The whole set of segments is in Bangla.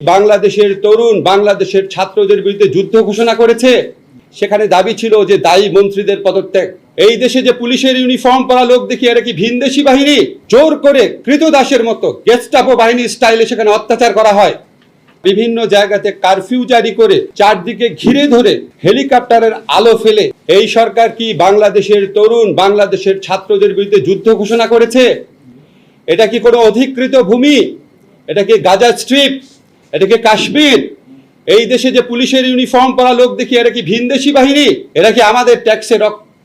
বাংলাদেশের তরুণ, বাংলাদেশের ছাত্রদের বিরুদ্ধে যুদ্ধ ঘোষণা করেছে। সেখানে দাবি ছিল যে দায়ী মন্ত্রীদের পদত্যাগ। এই দেশে যে পুলিশের ইউনিফর্ম পরা লোক দেখি, এরা কি ভিনদেশি বাহিনী? জোর করে কৃতদাসের মতো গেস্টাপো বাহিনী স্টাইলে সেখানে অত্যাচার করা হয়। বিভিন্ন জায়গাতে কারফিউ জারি করে চারদিকে ঘিরে ধরে হেলিকপ্টারের আলো ফেলে। এই সরকার কি বাংলাদেশের তরুণ, বাংলাদেশের ছাত্রদের বিরুদ্ধে যুদ্ধ ঘোষণা করেছে? এটা কি কোনো অধিকৃত ভূমি? এটা কি গাজা স্ট্রিপ? এটা কি কাশ্মীর। এই দেশে যে পুলিশের ইউনিফর্ম পরা লোক দেখি, এরা কি ভিনদেশি বাহিনী? এরা কি আমাদের ট্যাক্সের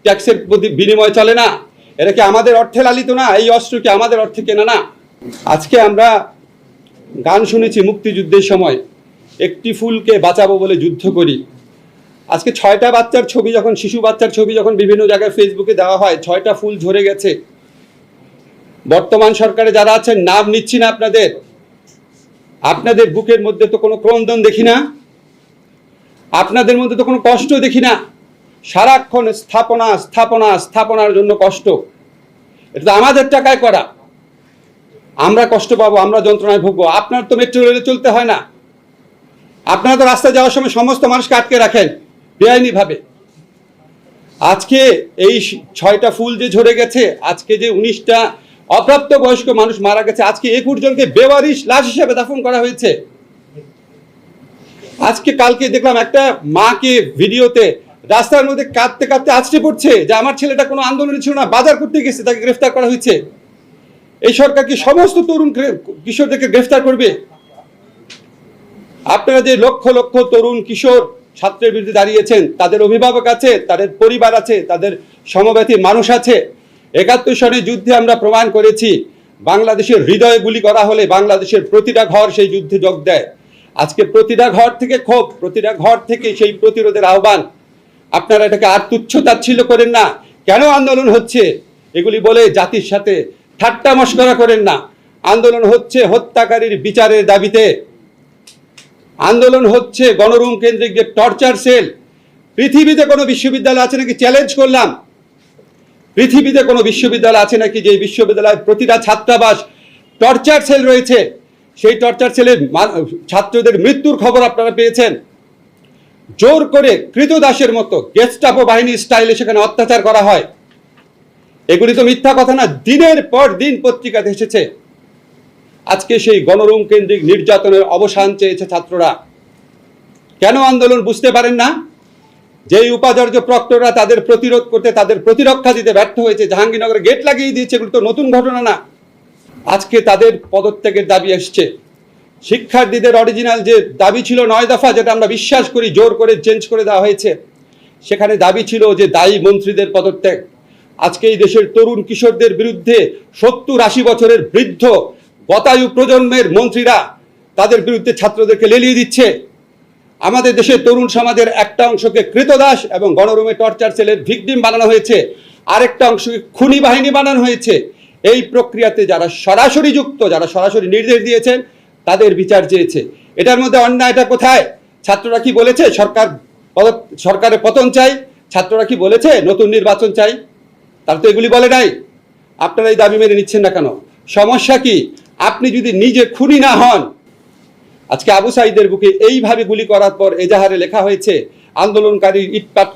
ট্যাক্সের প্রতি বিনিময় চলে না? এরা কি আমাদের অর্থে লালিত না? এই অস্ত্র কি আমাদের অর্থে কেনা না? আজকে আমরা গান শুনেছি মুক্তিযুদ্ধের সময়, একটি ফুলকে বাঁচাবো বলে যুদ্ধ করি। আজকে ছয়টা বাচ্চার ছবি যখন, শিশু বাচ্চার ছবি যখন বিভিন্ন জায়গায় ফেসবুকে দেওয়া হয়, ছয়টা ফুল ঝরে গেছে। বর্তমান সরকারে যারা আছেন, নাম নিচ্ছি না আপনাদের। আপনাদের বুকের মধ্যে তো কোনো ক্রন্দন দেখি না। আপনাদের মধ্যে তো কোনো কষ্ট দেখি না। সারাক্ষণ স্থাপনা স্থাপনা, স্থাপনার জন্য কষ্ট। এটা তো আমাদের টাকায় করা। আমরা কষ্ট পাবো, আমরা যন্ত্রণায় ভুগবো। আপনার তো মেট্রো রেলে চলতে হয় না। আপনারা তো রাস্তায় যাওয়ার সময় সমস্ত মানুষকে আটকে রাখেন, বেআইনিভাবে। আজকে এই ছয়টা ফুল যে ঝরে গেছে, আজকে যে উনিশটা অপ্রাপ্ত বয়স্ক মানুষ মারা গেছে। আজকে একুশ জনকে বেওয়ারিশ লাশ হিসেবে দাফন করা হয়েছে। আজকে কালকে দেখলাম একটা মাকে ভিডিওতে রাস্তার মধ্যে কাঁদতে কাঁদতে আছড়ে পড়ছে যে আমার ছেলেটা কোনো আন্দোলনে ছিল না, বাজার করতে গেছে, তাকে গ্রেফতার করা হয়েছে। এই সরকার কি সমস্ত তরুণ কিশোরদেরকে গ্রেফতার করবে। আপনারা যে লক্ষ লক্ষ তরুণ কিশোর ছাত্রের বিরুদ্ধে দাঁড়িয়েছেন, তাদের অভিভাবক আছে, তাদের পরিবার আছে, তাদের সমব্যথী মানুষ আছে। একাত্তর সনের যুদ্ধে আমরা প্রমাণ করেছি, বাংলাদেশের হৃদয়ে গুলি করা হলে বাংলাদেশের প্রতিটা ঘর সেই যুদ্ধে যোগ দেয়। আজকে প্রতিটা ঘর থেকে ক্ষোভ, প্রতিটা ঘর থেকে সেই প্রতিরোধের আহ্বান। আপনারা এটাকে আর তুচ্ছ তাচ্ছিল্য করেন না। কেন আন্দোলন হচ্ছে? এগুলি বলে জাতির সাথে ঠাট্টা মস্করা করেন না। আন্দোলন হচ্ছে হত্যাকারীর বিচারের দাবিতে। আন্দোলন হচ্ছে গণরুম কেন্দ্রিক যে টর্চার সেল পৃথিবীতে কোনো বিশ্ববিদ্যালয় আছে নাকি চ্যালেঞ্জ করলাম? পৃথিবীতে কোনো বিশ্ববিদ্যালয় আছে নাকি যে বিশ্ববিদ্যালয়ের প্রতিটা ছাত্রাবাস টর্চার সেল রয়েছে? সেই টর্চার সেলের ছাত্রদের মৃত্যুর খবর আপনারা পেয়েছেন। জোর করে কৃতদাসের মতো গেস্টাপো বাহিনী স্টাইলে সেখানে অত্যাচার করা হয়। এগুলি তো মিথ্যা কথা না, দিনের পর দিন পত্রিকাতে এসেছে। আজকে সেই গণরুম কেন্দ্রিক নির্যাতনের অবসান চেয়েছে ছাত্ররা। কেন আন্দোলন বুঝতে পারেন না? যেই উপাচার্য প্রক্টররা তাদের প্রতিরোধ করতে, তাদের প্রতিরক্ষা দিতে ব্যর্থ হয়েছে, জাহাঙ্গীরনগরে গেট লাগিয়ে দিয়েছে, এগুলো তো নতুন ঘটনা না। আজকে তাদের পদত্যাগের দাবি এসছে। শিক্ষার্থীদের অরিজিনাল যে দাবি ছিল নয় দফা, যেটা আমরা বিশ্বাস করি, জোর করে চেঞ্জ করে দেওয়া হয়েছে, সেখানে দাবি ছিল যে দায়ী মন্ত্রীদের পদত্যাগ। আজকে এই দেশের তরুণ কিশোরদের বিরুদ্ধে সত্তর আশি বছরের বৃদ্ধ গতায়ু প্রজন্মের মন্ত্রীরা তাদের বিরুদ্ধে ছাত্রদেরকে লেলিয়ে দিচ্ছে। আমাদের দেশের তরুণ সমাজের একটা অংশকে কৃতদাস এবং গণরুমে টর্চার সেলের ভিকটিম বানানো হয়েছে। আরেকটা অংশকে খুনি বাহিনী বানানো হয়েছে। এই প্রক্রিয়াতে যারা সরাসরি যুক্ত, যারা সরাসরি নির্দেশ দিয়েছেন, তাদের বিচার চেয়েছে। এটার মধ্যে অন্যায়টা কোথায়? ছাত্ররা কি বলেছে? সরকার সরকারের পতন চাই। ছাত্ররা কি বলেছে? নতুন নির্বাচন চাই। তারা তো এগুলি বলে নাই। আপনারা এই দাবি মেনে নিচ্ছেন না কেন? সমস্যা কি? আপনি যদি নিজে খুনি না হন আজকে আবু সাইদের বুকে এইভাবে গুলি করার পর এজাহারে লেখা হয়েছে আন্দোলনকারী ইটপাট